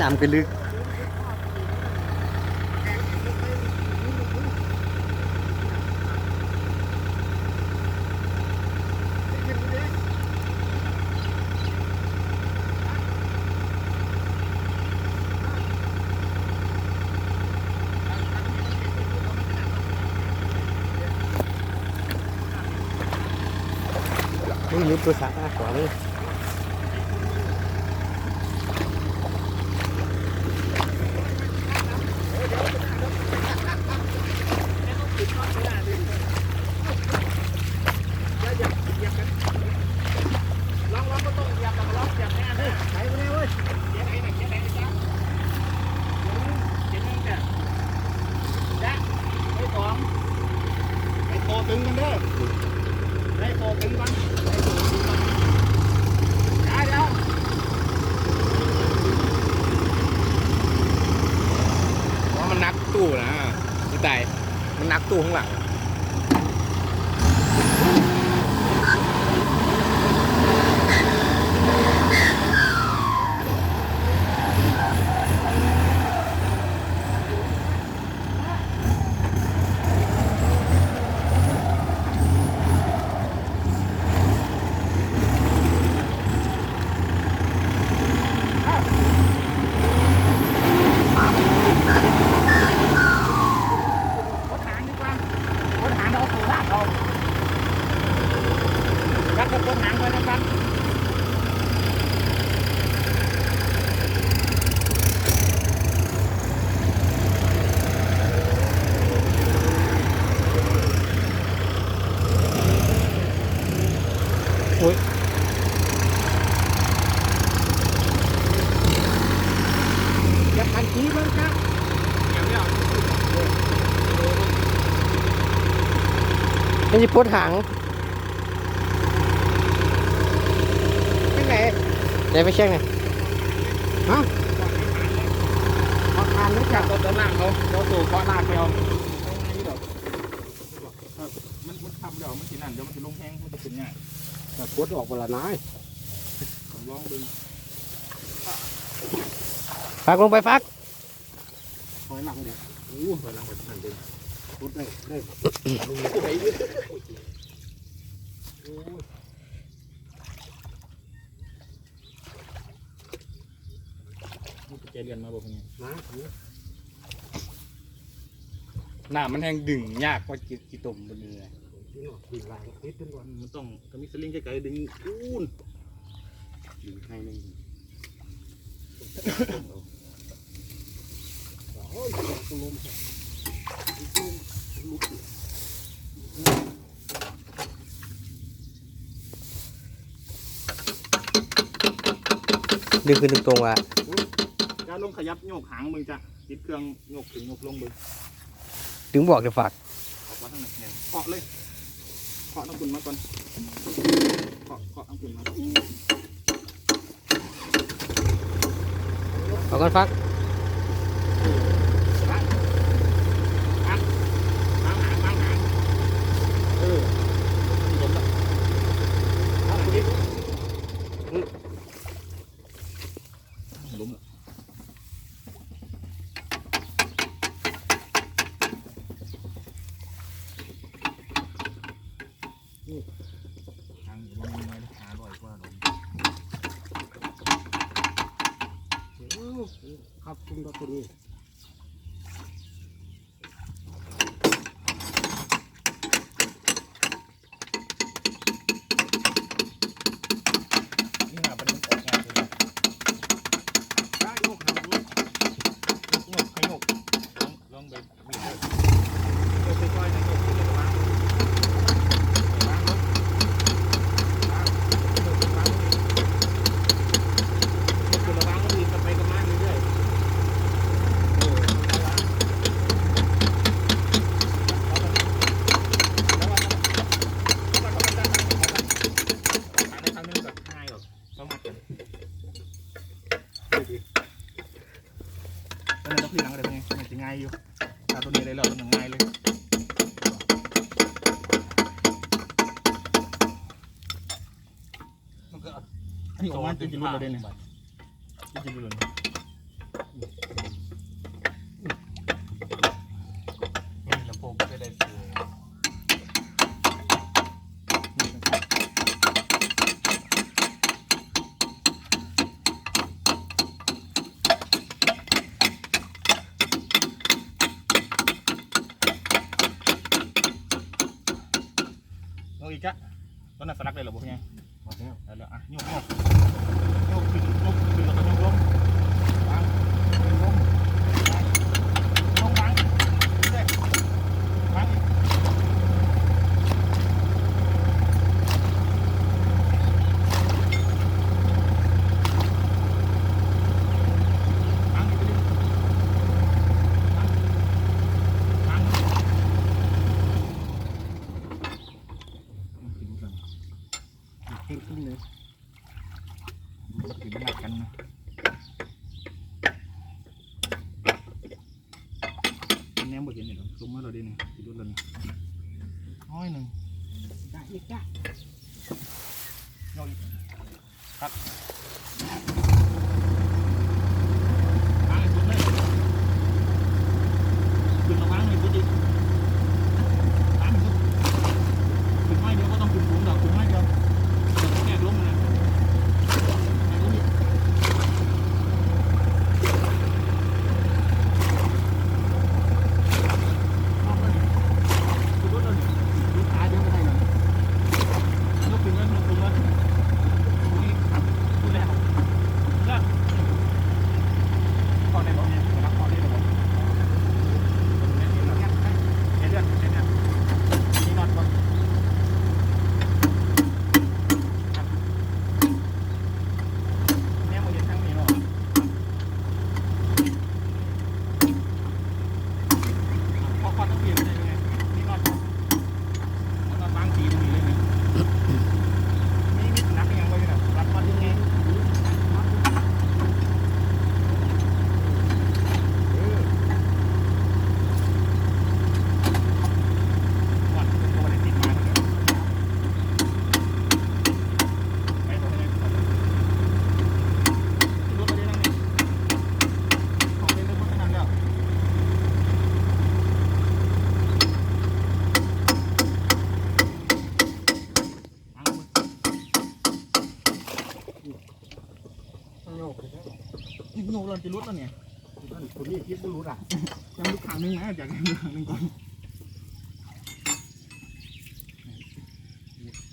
น้ำก็ลึกมึงยุบตัวสาขวาเลย ลองลองก็ต้องเหยียบลองเหยียบแน่นะไหนมาเนี่ยเว้ยเดี๋ยวไหนเนี่ยเดี๋ยวไหนจ้าเดี๋ยวนึงจ้ะจ้ะไอ้สองไอ้โตึงกันเด้อได้โตตึงกันได้โตตึงกันจ้าเดี๋ยวว่ามันนักตู้นะพี่ตายมันนักตู้ข้างหลัง รถหางดีกว่ารถหางเราสู่ลากเรารักกับรถหางไว้นะครับ โอ้ย อย่าพันขี้มันครับ ไม่ใช่พุทหางที่ไหนเดี๋ยวไปเช็คหน่อยฮะขอทานนึกจากตัวตัวล่างเขาเราสู่เคาะลากไปเอาไม่ง่ายนี่ดอกมันมันทำเดี๋ยวมันสินั่นเดี๋ยวมันจะลงแห้งมันจะเป็นง่ายแต่กดออกเวลานายลองดูฟักลงไปฟักถอยหลังดิอู้ไปลังไปนั่นเดิน กดได้ได้นี่ไปเจเรียนมาบอกไงนะน้ำมันแห้งดึงยากกว่าจิจิตุ่มบนเรือที่หนอดึงลายติดขึ้นก่อนมันต้องก็มีสลิงไกลๆดึงอู้นดึงให้หนึงโอ้ยตกลมลุก ดึงขึ้นดึงตรงว่ะการลงขยับโยกหางมึงจะติดเครื่องโยกถึงโยกลงมึงดึงบอกเดี๋ยวฝากออกมาทางไหนเนี่ยเคาะเลยเคาะน้ำคุณมาก่อนเคาะเคาะน้ำคุณมาเอาก่อนฟัก รุดเราได้เนี่ยมันจะรุดเลยลำโพงก็ได้ฟิวเอาอีกจ้ะตอนนั้นสลักเลยเหรอพวกเนี้ย แล้วแล้วอะโยกโยกโยกขึ้นโยกขึ้นแล้วก็โยกลงวางลงวางลงวางเด้วางอีกวางอีกไปดิวางวางขึ้นก่อน เข่งขึ้นเลย มันถือมันหนักกันนะ แนมบ่เห็นนี่หรอซุ้มมาเราดิหนึ่งสิรุดแล้วนี่น้อยหนึ่งจ้าอีกจ้าโยกอีกครับวางอีกชุดเลยขึ้นระวางอีกชุดอีกวางอีกชุดขึ้นไม้เดียวก็ต้องขึ้นสูงดอกขึ้นไม้เดียวเดี๋ยวแก้ล้มนะแก้ล้มอีก เอาไปดูรถเราดิดูขาเดี๋ยวไม่ได้หรอกยกขึ้นเลยยกขึ้นเลยตรงนี้ดูแล้วก็พอได้บ่เนี่ยรับพอได้บ่เนี่ยเลือดเนี่ยเนี่ยนี่นอนก่อนเนี่ยมันจะทั้งนี้เนาะ พอควันต้องเปลี่ยนเป็นยังไงนี่นอนนอนบางสีตรงนี้เลยนะนี่นี่นักยังไงอยู่นะรัดควันยังไงเออควันเป็นตัวอะไรติดมาเนี่ยไปตรงนี้รถไปได้นั่งนี่ของเป็นเรื่องพัฒนาแล้ว เอามือ โยกไปแล้ว นี่โง่เราจะรุดแล้วเนี่ยนั่นคนนี้คิดไม่รู้อะยังลุกขางนึงนะอยากให้ลุกขางนึงก่อน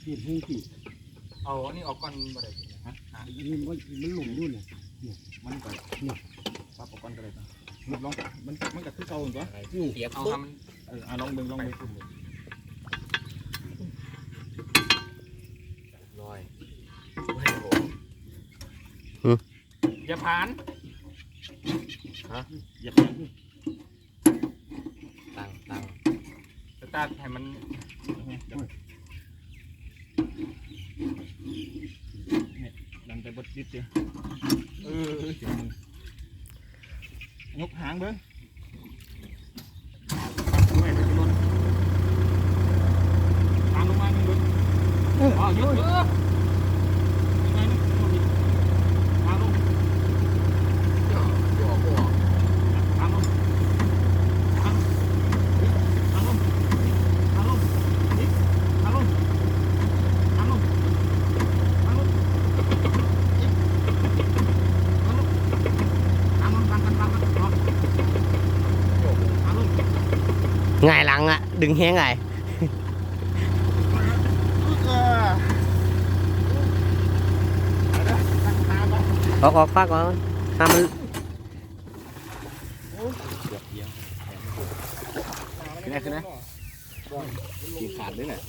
ขีดหูขีดเอาอันนี้ออกก่อนบ่ได้ฮะนี่มันมันหลงอยู่เนี่ยมันก็เนี่ยปรับอุปกรณ์ก็ได้จ้ะหลบลองมันมันก็คือเก่าเหมือนกันเสียบเอาทำเอออะลองเบิ่งลองเบิ่งลอยอย่าผ่าน ฮะอย่าผ่านตั้งตั้งสตาร์ทให้มันเนี่ยดันไปบดดิดเดียวเออเสียงมึงยกหางเบิ่งปัดด้วยเดี๋ยวจะหล่นตามลงมาหนึ่งเบิ่งอ๋อเยอะเยอะยังไงนะโยนดิทางลง ย่อออกออก ทางลงทางทางลงทางลงนี่ทางลงทางลงทางลงนี่ทางลงทางลงทางกันทางกันเนาะทางลง ง่ายหลังอะ ดึงแห้งไงเออเอาเด้อตั้งตาก่อนออกออกฟากก่อนถ้ามันขึ้นได้ขึ้นได้กินขาดด้วยน่ะ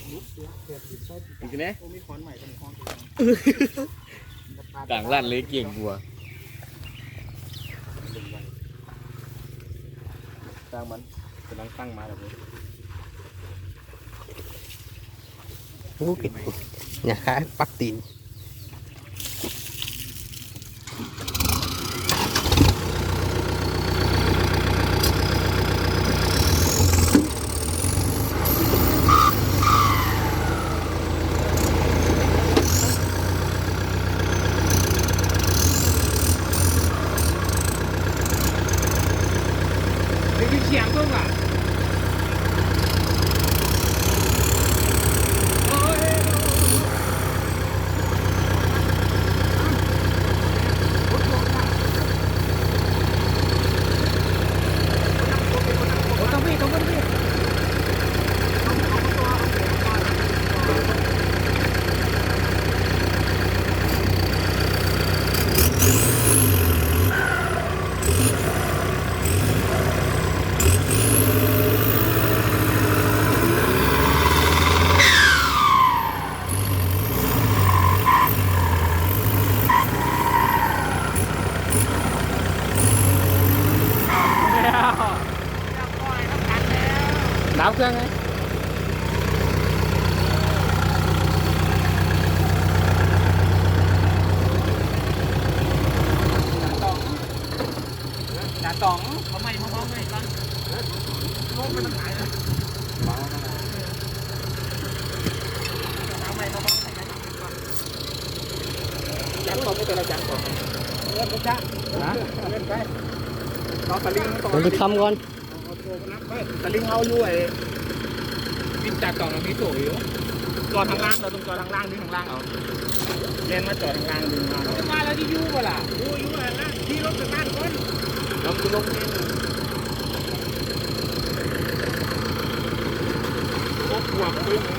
กินได้โอ้มีขอนใหม่เป็นขอนต่างร้านเลยเกี่ยงบัวตั้งมันกำลังตั้งมาแบบนี้ โอ้กินเนี่ยคล้ายปักตีนามเครื่องไงด่าตองทำไมมาบ้องไงบ้างโลกมันหายเลยทไมมาบ้องจังตอไม่เป็นไรจังตองเงินไปจ้าเงินไปรอตะลิงมันไปทำก่อน สลิงเอาอยู่ไอ้วินจากกล่องมันมีโซ่อยู่จอดทางล่างเราต้องจอดทางล่างดึงทางล่างเอาเล่นมาจอดทางล่างดึงมามาแล้วที่ยูบ่ล่ะยูยูอะไรนะที่รถไปบ้านคนเราจะลงนี่โอ้ปวกปึ้ง